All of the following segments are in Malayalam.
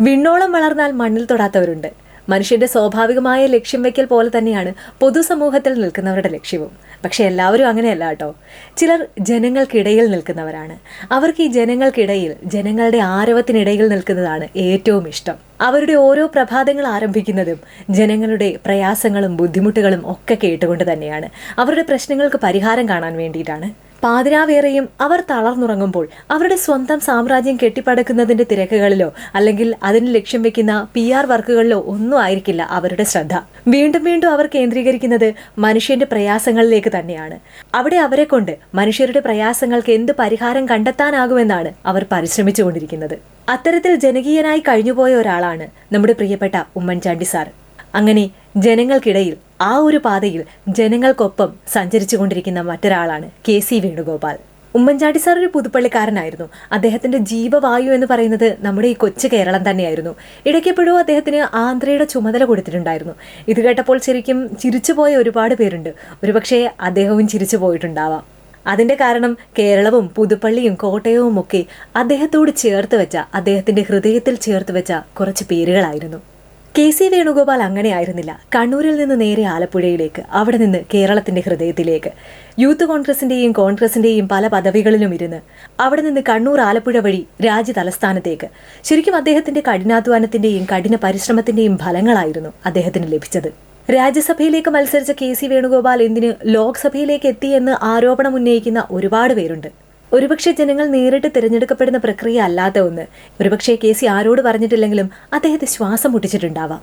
വിണ്ണോളം വളർന്നാൽ മണ്ണിൽ തൊടാത്തവരുണ്ട്. മനുഷ്യന്റെ സ്വാഭാവികമായ ലക്ഷ്യം വെക്കൽ പോലെ തന്നെയാണ് പൊതുസമൂഹത്തിൽ നിൽക്കുന്നവരുടെ ലക്ഷ്യവും. പക്ഷെ എല്ലാവരും അങ്ങനെയല്ല കേട്ടോ. ചിലർ ജനങ്ങൾക്കിടയിൽ നിൽക്കുന്നവരാണ്. അവർക്ക് ഈ ജനങ്ങൾക്കിടയിൽ ജനങ്ങളുടെ ആരവത്തിനിടയിൽ നിൽക്കുന്നതാണ് ഏറ്റവും ഇഷ്ടം. അവരുടെ ഓരോ പ്രഭാതങ്ങൾ ആരംഭിക്കുന്നതും ജനങ്ങളുടെ പ്രയാസങ്ങളും ബുദ്ധിമുട്ടുകളും ഒക്കെ കേട്ടുകൊണ്ട് തന്നെയാണ്. അവരുടെ പ്രശ്നങ്ങൾക്ക് പരിഹാരം കാണാൻ വേണ്ടിയിട്ടാണ്. പാതിരാവേറെയും അവർ തളർന്നുറങ്ങുമ്പോൾ അവരുടെ സ്വന്തം സാമ്രാജ്യം കെട്ടിപ്പടക്കുന്നതിന്റെ തിരക്കുകളിലോ അല്ലെങ്കിൽ അതിന് ലക്ഷ്യം വെക്കുന്ന പി ആർ വർക്കുകളിലോ ഒന്നും ആയിരിക്കില്ല അവരുടെ ശ്രദ്ധ. വീണ്ടും വീണ്ടും അവർ കേന്ദ്രീകരിക്കുന്നത് മനുഷ്യന്റെ പ്രയാസങ്ങളിലേക്ക് തന്നെയാണ്. അവിടെ അവരെ കൊണ്ട് മനുഷ്യരുടെ പ്രയാസങ്ങൾക്ക് എന്ത് പരിഹാരം കണ്ടെത്താനാകുമെന്നാണ് അവർ പരിശ്രമിച്ചുകൊണ്ടിരിക്കുന്നത്. അത്തരത്തിൽ ജനകീയനായി കഴിഞ്ഞുപോയ ഒരാളാണ് നമ്മുടെ പ്രിയപ്പെട്ട ഉമ്മൻചാണ്ടി സാർ. അങ്ങനെ ജനങ്ങൾക്കിടയിൽ ആ ഒരു പാതയിൽ ജനങ്ങൾക്കൊപ്പം സഞ്ചരിച്ചു കൊണ്ടിരിക്കുന്ന മറ്റൊരാളാണ് K C Venugopal. Oommen Chandy sir ഒരു പുതുപ്പള്ളിക്കാരനായിരുന്നു. അദ്ദേഹത്തിന്റെ ജീവവായു എന്ന് പറയുന്നത് നമ്മുടെ ഈ കൊച്ചു കേരളം തന്നെയായിരുന്നു. ഇടയ്ക്കെപ്പോഴും അദ്ദേഹത്തിന് ആന്ധ്രയുടെ ചുമതല കൊടുത്തിട്ടുണ്ടായിരുന്നു. ഇത് കേട്ടപ്പോൾ ശരിക്കും ചിരിച്ചുപോയ ഒരുപാട് പേരുണ്ട്. ഒരുപക്ഷെ അദ്ദേഹവും ചിരിച്ചു പോയിട്ടുണ്ടാവാം. അതിന്റെ കാരണം കേരളവും പുതുപ്പള്ളിയും കോട്ടയവും ഒക്കെ അദ്ദേഹത്തോട് ചേർത്ത് വെച്ച അദ്ദേഹത്തിന്റെ ഹൃദയത്തിൽ ചേർത്ത് വെച്ച കുറച്ച് പേരുകളായിരുന്നു. കെ സി വേണുഗോപാൽ അങ്ങനെയായിരുന്നില്ല. കണ്ണൂരിൽ നിന്ന് നേരെ ആലപ്പുഴയിലേക്ക് അവിടെ നിന്ന് കേരളത്തിന്റെ ഹൃദയത്തിലേക്ക്. യൂത്ത് കോൺഗ്രസിന്റെയും കോൺഗ്രസിന്റെയും പല പദവികളിലും ഇരുന്ന് അവിടെ നിന്ന് കണ്ണൂർ ആലപ്പുഴ വഴി രാജ്യ തലസ്ഥാനത്തേക്ക്. ശരിക്കും അദ്ദേഹത്തിന്റെ കഠിനാധ്വാനത്തിന്റെയും കഠിന പരിശ്രമത്തിന്റെയും ഫലങ്ങളായിരുന്നു അദ്ദേഹത്തിന് ലഭിച്ചത്. രാജ്യസഭയിലേക്ക് മത്സരിച്ച കെ സി വേണുഗോപാൽ എന്തിന് ലോക്സഭയിലേക്ക് എത്തിയെന്ന് ആരോപണം ഉന്നയിക്കുന്ന ഒരുപാട് പേരുണ്ട്. ഒരുപക്ഷെ ജനങ്ങൾ നേരിട്ട് തിരഞ്ഞെടുക്കപ്പെടുന്ന പ്രക്രിയ അല്ലാത്ത ഒന്ന്. ഒരുപക്ഷെ കെ സി ആരോട് പറഞ്ഞിട്ടില്ലെങ്കിലും അദ്ദേഹത്തെ ശ്വാസം മുട്ടിച്ചിട്ടുണ്ടാവാം.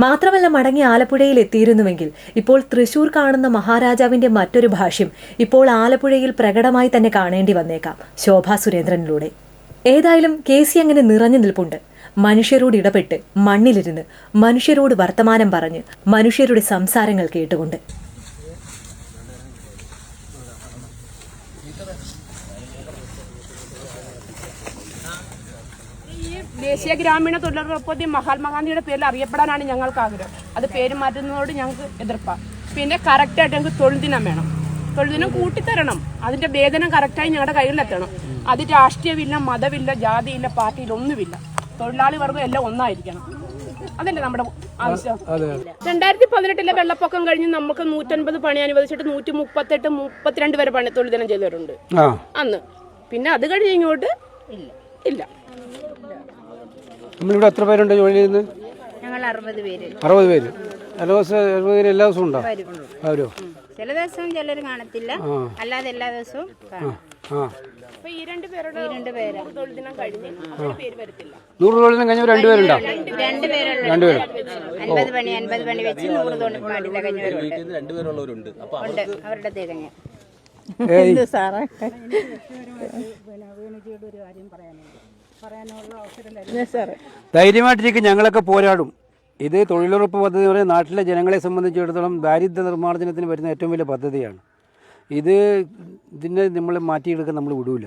മാത്രമല്ല മടങ്ങി ആലപ്പുഴയിൽ എത്തിയിരുന്നുവെങ്കിൽ ഇപ്പോൾ തൃശൂർ കാണുന്ന മഹാരാജാവിന്റെ മറ്റൊരു ഭാഷ്യം ഇപ്പോൾ ആലപ്പുഴയിൽ പ്രകടമായി തന്നെ കാണേണ്ടി വന്നേക്കാം. ശോഭാ സുരേന്ദ്രനിലൂടെ. ഏതായാലും കെ സി അങ്ങനെ നിറഞ്ഞു നിൽപ്പുണ്ട്. മനുഷ്യരോട് ഇടപെട്ട് മണ്ണിലിരുന്ന് മനുഷ്യരോട് വർത്തമാനം പറഞ്ഞ് മനുഷ്യരുടെ സംസാരങ്ങൾ കേട്ടുകൊണ്ട്. ദേശീയ ഗ്രാമീണ തൊഴിലുറപ്പ് മഹാത്മാഗാന്ധിയുടെ പേരിൽ അറിയപ്പെടാനാണ് ഞങ്ങൾക്ക് ആഗ്രഹം അത് പേര് മാറ്റുന്നതോട് ഞങ്ങൾക്ക് എതിർപ്പാണ്. പിന്നെ കറക്റ്റായിട്ട് ഞങ്ങൾക്ക് തൊഴിൽ ദിനം വേണം. തൊഴിൽ ദിനം കൂട്ടിത്തരണം. അതിന്റെ വേതനം കറക്റ്റായി ഞങ്ങളുടെ കയ്യിലെത്തണം അത് രാഷ്ട്രീയമില്ല മതമില്ല ജാതിയില്ല പാർട്ടിയില്ല ഒന്നുമില്ല തൊഴിലാളി വർഗം എല്ലാം ഒന്നായിരിക്കണം. അതല്ലേ നമ്മുടെ ആവശ്യം? രണ്ടായിരത്തി പതിനെട്ടിലെ വെള്ളപ്പൊക്കം കഴിഞ്ഞ് നമുക്ക് നൂറ്റൻപത് പണി അനുവദിച്ചിട്ട് നൂറ്റി മുപ്പത്തെട്ട് മുപ്പത്തിരണ്ട് വരെ പണി തൊഴിൽ ദിനം ചെയ്തവരുണ്ട് അന്ന്. പിന്നെ അത് കഴിഞ്ഞ് ഇങ്ങോട്ട് ഇല്ല. നമ്മളിവിടെ എത്ര പേരുണ്ട് ജോലി ചെയ്യുന്നത്? ഞങ്ങൾ അറുപത് പേര്. അറുപത് പേര്. എല്ലാ അറുപത് പേര് എല്ലാ ദിവസവും ഉണ്ടോ? ചില ദിവസം ചിലർ കാണത്തില്ല. അല്ലാതെ എല്ലാ ദിവസവും കാണും. അപ്പൊ ഈ രണ്ട് പേരുടെ പേരാ. തൊഴിൽ ദിനം കഴിഞ്ഞ് അവരുടെ പേര് വരത്തില്ല. നൂറ് കഴിഞ്ഞ രണ്ടുപേരുണ്ടോ രണ്ടുപേരും അൻപത് പണി അൻപത് പണി വെച്ച് നൂറ് രണ്ടുപേരുള്ളവരുണ്ട് ഉണ്ട് അവരുടെ തികഞ്ഞ ഏയ്. ധൈര്യമായിട്ടിരിക്കും ഞങ്ങളൊക്കെ പോരാടും. ഇത് തൊഴിലുറപ്പ് പദ്ധതി എന്ന് പറയുന്നത് നാട്ടിലെ ജനങ്ങളെ സംബന്ധിച്ചിടത്തോളം ദാരിദ്ര്യ നിർമ്മാർജനത്തിന് വരുന്ന ഏറ്റവും വലിയ പദ്ധതിയാണ്. ഇത് ഇതിനെ നമ്മൾ മാറ്റിയെടുക്കാൻ നമ്മൾ വിടൂല.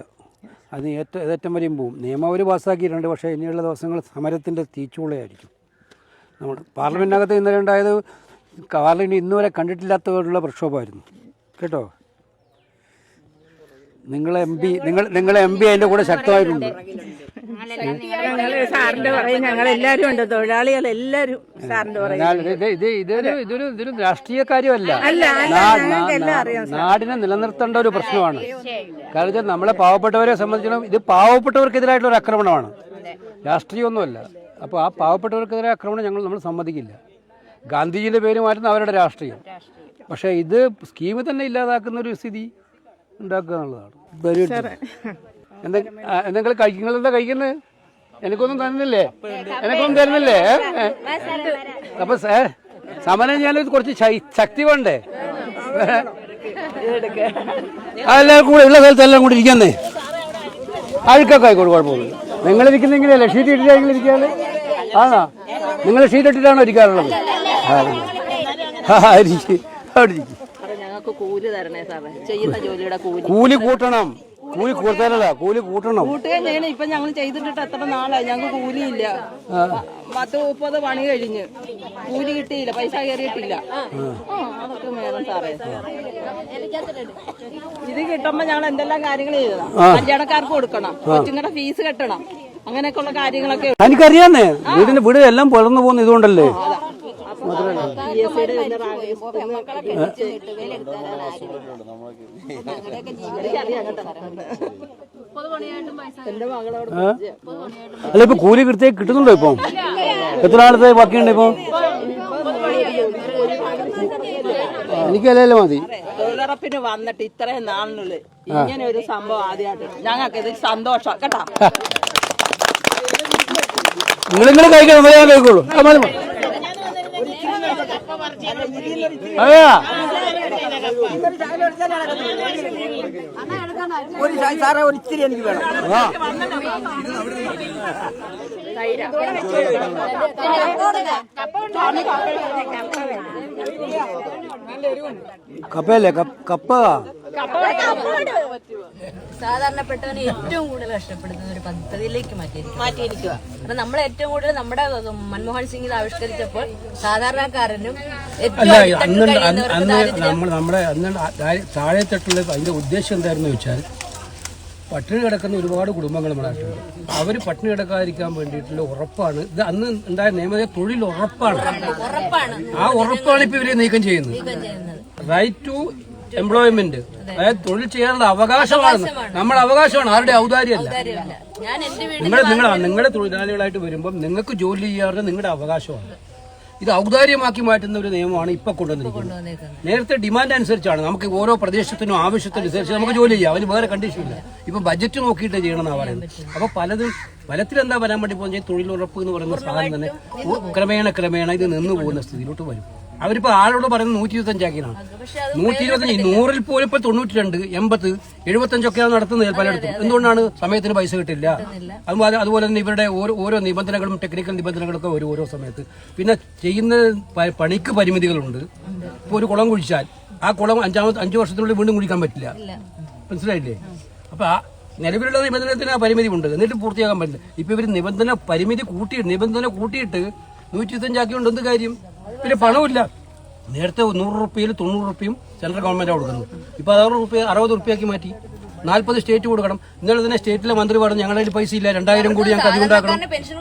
അത് ഏറ്റവും ഏറ്റവും വരെയും പോവും. നിയമം അവർ പാസ്സാക്കിയിട്ടുണ്ട്. പക്ഷേ ഇനിയുള്ള ദിവസങ്ങൾ സമരത്തിന്റെ തീച്ചുളയായിരിക്കും. നമ്മൾ പാർലമെന്റിനകത്ത് ഇന്നലെ ഉണ്ടായത് പാർലമെന്റ് ഇന്നുവരെ കണ്ടിട്ടില്ലാത്തവരുള്ള പ്രക്ഷോഭമായിരുന്നു. കേട്ടോ? നിങ്ങളെ എം പി നിങ്ങൾ നിങ്ങളെ എം പി അതിന്റെ കൂടെ ശക്തമായിട്ടുണ്ട്. ഞങ്ങൾ സാറിന്റെ പറയും ഞങ്ങൾ എല്ലാരും ഉണ്ട്. തൊഴിലാളികൾ എല്ലാരും സാറിന്റെ പറയും. എന്നാൽ ഇത് ഇത് ഇതൊരു ഇതൊരു ഇതൊരു രാഷ്ട്രീയ കാര്യമല്ല. നാടിനെ നിലനിർത്തേണ്ട ഒരു പ്രശ്നമാണ്. കാരണം വെച്ചാൽ നമ്മളെ പാവപ്പെട്ടവരെ സംബന്ധിച്ചിടത്തോളം ഇത് പാവപ്പെട്ടവർക്കെതിരായിട്ടുള്ള ഒരു ആക്രമണമാണ്. രാഷ്ട്രീയമൊന്നുമല്ല. അപ്പോൾ ആ പാവപ്പെട്ടവർക്കെതിരെ ആക്രമണം ഞങ്ങൾ നമ്മൾ സമ്മതിക്കില്ല. ഗാന്ധിജിയുടെ പേര് മാറ്റുന്ന അവരുടെ രാഷ്ട്രീയം. പക്ഷേ ഇത് സ്കീം തന്നെ ഇല്ലാതാക്കുന്ന ഒരു സ്ഥിതി ഉണ്ടാക്കുക എന്നുള്ളതാണ്. എന്തെങ്കിലും കഴിക്കുന്നത്? എന്താ കഴിക്കുന്നത് എനിക്കൊന്നും തരുന്നില്ലേ എനിക്കൊന്നും തരുന്നില്ലേ? അപ്പൊ സാർ സമരം ഞാൻ കുറച്ച് ശക്തി വേണ്ടേ? ആ, എല്ലാവരും കൂടെ ഉള്ള സ്ഥലത്ത് എല്ലാം കൂടി ഇരിക്കുന്നേ. അഴുക്കൊക്കെ ആയിക്കോട്ടെ കുഴപ്പമില്ല നിങ്ങൾ ഇരിക്കുന്നെങ്കിലല്ലേ ഷീറ്റ് ഇട്ടിട്ടാണെങ്കിൽ ഇരിക്കാതെ ആണോ? നിങ്ങൾ ഷീറ്റ് ഇട്ടിട്ടാണോ ഇരിക്കാറുള്ളത്? കൂലി കൂട്ടണം. കൂലി കൂട്ടാനല്ല കൂലി കൂട്ടണം. കൂട്ടുകയും ചെയ്യണം ഇപ്പൊ ഞങ്ങൾ ചെയ്തിട്ടിട്ട് എത്ര നാളായി? ഞങ്ങൾക്ക് കൂലിയില്ല. പത്ത് മുപ്പത് പണി കഴിഞ്ഞ്. കൂലി കിട്ടിയില്ല പൈസ കയറിയിട്ടില്ല അതൊക്കെ വേണം സാറേ. ഇത് കിട്ടുമ്പോ ഞങ്ങൾ എന്തെല്ലാം കാര്യങ്ങൾ ചെയ്യണം കല്യാണക്കാർക്ക് കൊടുക്കണം കൊച്ചുങ്ങളുടെ ഫീസ് കെട്ടണം അങ്ങനെയൊക്കെയുള്ള കാര്യങ്ങളൊക്കെ എനിക്കറിയാന്നേ വീടിന്റെ വീട് എല്ലാം പുലർന്നു പോകുന്ന ഇതുകൊണ്ടല്ലേ? അല്ല ഇപ്പൊ കൂലി കൃത്യമായി കിട്ടുന്നുണ്ടോ ഇപ്പം? എത്ര ആളത്തെ ബാക്കിയുണ്ട് ഇപ്പം? എനിക്കല്ലേ മതി. തൊഴിലുറപ്പിന് വന്നിട്ട് ഇത്രയും നാളിനുള്ളിൽ ഇങ്ങനെ ഒരു സംഭവം ആദ്യമായിട്ട് ഞങ്ങൾക്ക് ഇത് സന്തോഷം കേട്ടോ. നിങ്ങൾ നിങ്ങൾ കഴിക്കണം ഞാൻ കഴിക്കോളൂ സാറേ ഒരു മതി. എനിക്ക് ആ. കപ്പയല്ലേ? കപ്പ- കപ്പ. സാധാരണപ്പെട്ടവന് ഏറ്റവും കൂടുതൽ കഷ്ടപ്പെടുന്ന ഒരു പദ്ധതിയിലേക്ക് മാറ്റി മാറ്റിയിരിക്കുക കാരണം നമ്മൾ ഏറ്റവും കൂടുതൽ നമ്മുടെ മൻമോഹൻ സിംഗ് ഇത് ആവിഷ്കരിച്ചപ്പോൾ സാധാരണക്കാരനും അന്ന് നമ്മൾ നമ്മുടെ അന്ന് താഴെ- തട്ടുള്ള അതിന്റെ ഉദ്ദേശം എന്തായിരുന്നു വെച്ചാൽ പട്ടിണി കിടക്കുന്ന ഒരുപാട് കുടുംബങ്ങൾ നമ്മുടെ നാട്ടിലുണ്ട്. അവർ പട്ടിണി കിടക്കാതിരിക്കാൻ വേണ്ടിയിട്ടുള്ള ഉറപ്പാണ്. ഇത് അന്ന് ഉണ്ടായ നിയമത തൊഴിൽ ഉറപ്പാണ്. ആ ഉറപ്പാണ് ഇപ്പൊ ഇവരെ നീക്കം ചെയ്യുന്നത്. റൈറ്റ് ടു എംപ്ലോയ്മെന്റ് അതായത് തൊഴിൽ ചെയ്യാനുള്ള അവകാശമാണ്. നമ്മുടെ അവകാശമാണ്. ആരുടെ ഔദാര്യമല്ല. എന്റെ നിങ്ങൾ നിങ്ങൾ നിങ്ങളുടെ തൊഴിലാളികളായിട്ട് വരുമ്പോൾ നിങ്ങൾക്ക് ജോലി ചെയ്യാറുണ്ട് നിങ്ങളുടെ അവകാശമാണ്. ഇത് ഔദാര്യമാക്കി മാറ്റുന്ന ഒരു നിയമമാണ് ഇപ്പൊ കൊണ്ടുവന്നിരിക്കുന്നത്. നേരത്തെ ഡിമാൻഡ് അനുസരിച്ചാണ്. നമുക്ക് ഓരോ പ്രദേശത്തിനും ആവശ്യത്തിനനുസരിച്ച് നമുക്ക് ജോലി ചെയ്യാം. അതിന് വേറെ കണ്ടീഷൻ ഇല്ല. ഇപ്പൊ ബജറ്റ് നോക്കിയിട്ട് ചെയ്യണം എന്നാണ് പറയുന്നത്. അപ്പൊ പലതും ഫലത്തിൽ എന്താ വരാൻ വേണ്ടി പോകുന്നത്? തൊഴിലുറപ്പ് എന്ന് പറയുന്ന സാധനം തന്നെ ക്രമേണ ക്രമേണ ഇത് നിന്ന് പോകുന്ന സ്ഥിതിയിലോട്ട് വരും. അവരിപ്പോ ആളോട് പറയുന്നത് നൂറ്റി ഇരുപത്തഞ്ചാക്കിയാണ് നൂറ്റി ഇരുപത്തഞ്ച് നൂറിൽ പോലും ഇപ്പൊ തൊണ്ണൂറ്റി രണ്ട് എൺപത് എഴുപത്തഞ്ചൊക്കെയാണ് നടത്തുന്നത് പലയിടത്തും. എന്തുകൊണ്ടാണ് സമയത്തിന് പൈസ കിട്ടില്ല? അതുപോലെ അതുപോലെ തന്നെ ഇവരുടെ ഓരോ ഓരോ നിബന്ധനകളും ടെക്നിക്കൽ നിബന്ധനകളൊക്കെ വരും ഓരോ സമയത്ത്. പിന്നെ ചെയ്യുന്ന പണിക്ക് പരിമിതികളുണ്ട്. ഇപ്പൊ ഒരു കുളം കുഴിച്ചാൽ ആ കുളം അഞ്ചാമത്തെ അഞ്ചു വർഷത്തിനുള്ളിൽ വീണ്ടും കുഴിക്കാൻ പറ്റില്ല. മനസ്സിലായില്ലേ? അപ്പൊ ആ നിലവിലുള്ള നിബന്ധനത്തിന് ആ പരിമിതി ഉണ്ട് എന്നിട്ട് പൂർത്തിയാക്കാൻ പറ്റില്ല. ഇപ്പൊ ഇവർ നിബന്ധന പരിമിതി കൂട്ടി നിബന്ധന കൂട്ടിയിട്ട് നൂറ്റി ഇരുപത്തഞ്ചാക്കിയോണ്ട് എന്ത് കാര്യം? പിന്നെ പണമില്ല നേരത്തെ നൂറ് റുപ്യയിൽ തൊണ്ണൂറ് റുപ്യയും സെൻട്രൽ ഗവൺമെന്റ് കൊടുക്കുന്നത്. ഇപ്പൊ അറുപത് റുപ്യ അറുപത് റുപ്യയാക്കി മാറ്റി. നാൽപ്പത് സ്റ്റേറ്റ് കൊടുക്കണം. ഇന്നലെ തന്നെ സ്റ്റേറ്റിലെ മന്ത്രി പറഞ്ഞു ഞങ്ങളുടെ കയ്യിൽ പൈസ ഇല്ല രണ്ടായിരം കൂടി ഞങ്ങൾക്ക് അധികം പെൻഷൻ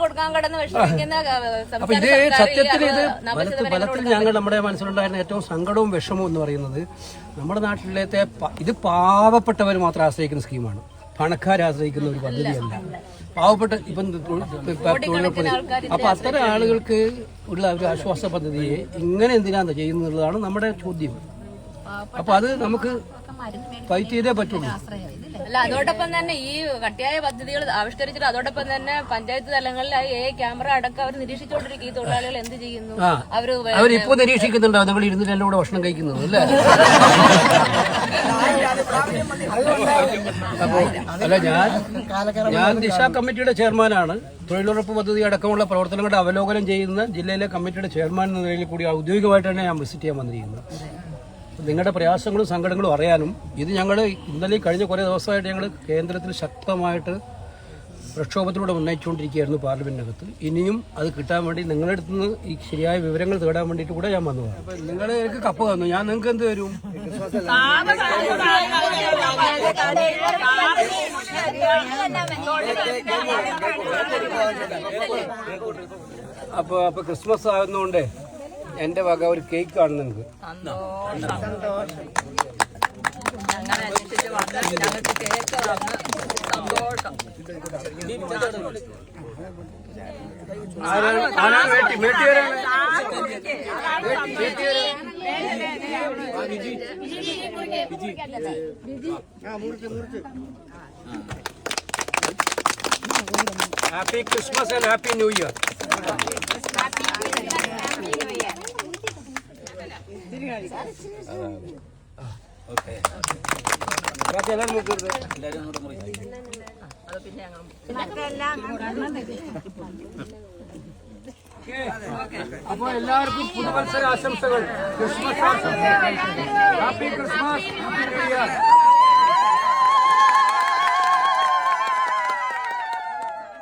അപ്പൊ ഇത് സത്യത്തിൽ ഇത് ബലത്തിൽ ഫലത്തിൽ ഞങ്ങൾ നമ്മുടെ മനസ്സിലുണ്ടായിരുന്ന ഏറ്റവും സങ്കടവും വിഷമവും എന്ന് പറയുന്നത് നമ്മുടെ നാട്ടിലത്തെ ഇത് പാവപ്പെട്ടവർ മാത്രം ആശ്രയിക്കുന്ന സ്കീമാണ് പണക്കാരെ ആശ്രയിക്കുന്ന ഒരു പദ്ധതിയല്ല. പാവപ്പെട്ട ഇപ്പം തൊഴിലുറപ്പ് അപ്പൊ അത്തരം ആളുകൾക്ക് ഉള്ള ഒരു ആശ്വാസ പദ്ധതിയെ ഇങ്ങനെ എന്തിനാണ് ചെയ്യുന്നതാണ് നമ്മുടെ ചോദ്യം. അപ്പൊ അത് നമുക്ക് ഫൈറ്റ് ചെയ്തേ പറ്റുള്ളൂ. അല്ല അതോടൊപ്പം തന്നെ ഈ കട്ടിയായ പദ്ധതികൾ ആവിഷ്കരിച്ചിട്ട് അതോടൊപ്പം തന്നെ പഞ്ചായത്ത് തലങ്ങളിൽ ഏ ക്യാമറ അടക്കം അവർ നിരീക്ഷിച്ചുകൊണ്ടിരിക്കും. ഈ തൊഴിലാളികൾ എന്ത് ചെയ്യുന്നു? അവർ അവർ അവരിപ്പോ നിരീക്ഷിക്കുന്നുണ്ടാവും. നമ്മൾ ഇരുന്നിട്ട് കൂടെ ഭക്ഷണം കഴിക്കുന്നത് അല്ലേ? അല്ല ഞാൻ ഞാൻ ദിശ കമ്മിറ്റിയുടെ ചെയർമാനാണ്. തൊഴിലുറപ്പ് പദ്ധതി അടക്കമുള്ള പ്രവർത്തനങ്ങളുടെ അവലോകനം ചെയ്യുന്ന ജില്ലയിലെ കമ്മിറ്റിയുടെ ചെയർമാൻ എന്ന നിലയിൽ കൂടി ഔദ്യോഗികമായിട്ടാണ് ഞാൻ വിസിറ്റ് ചെയ്യാൻ വന്നിരിക്കുന്നത് നിങ്ങളുടെ പ്രയാസങ്ങളും സങ്കടങ്ങളും അറിയാനും ഇത് ഞങ്ങൾ ഇന്നലെ കഴിഞ്ഞ കുറേ ദിവസമായിട്ട് ഞങ്ങൾ കേന്ദ്രത്തിൽ ശക്തമായിട്ട് പ്രക്ഷോഭത്തിലൂടെ ഉന്നയിച്ചുകൊണ്ടിരിക്കുകയായിരുന്നു പാർലമെന്റിനകത്ത്. ഇനിയും അത് കിട്ടാൻ വേണ്ടി നിങ്ങളുടെ അടുത്ത് നിന്ന് ഈ ശരിയായ വിവരങ്ങൾ തേടാൻ വേണ്ടിയിട്ട് കൂടെ ഞാൻ വന്നതാണ്. നിങ്ങൾ എനിക്ക് കപ്പ് തന്നു. ഞാൻ നിങ്ങൾക്ക് എന്ത് തരും? അപ്പൊ അപ്പൊ ക്രിസ്മസ് ആകുന്നതുകൊണ്ട് എന്റെ വക ഒരു കേക്ക് ആണ് നിങ്ങൾക്ക് അങ്ങനെ അന്വേഷിച്ച് വന്ന് ഞങ്ങൾക്ക് കേക്ക് തന്ന് സന്തോഷം ആരാണ് ആരാണ് വേട്ടി വേട്ടിയാരാണ് happy Christmas and happy new year ബാക്കി എല്ലാവരും മുക്കരുത് അപ്പൊ എല്ലാവർക്കും പുതുവത്സര ആശംസകൾ ക്രിസ്മസ് ആശംസകൾ. Happy Christmas. Happy new year.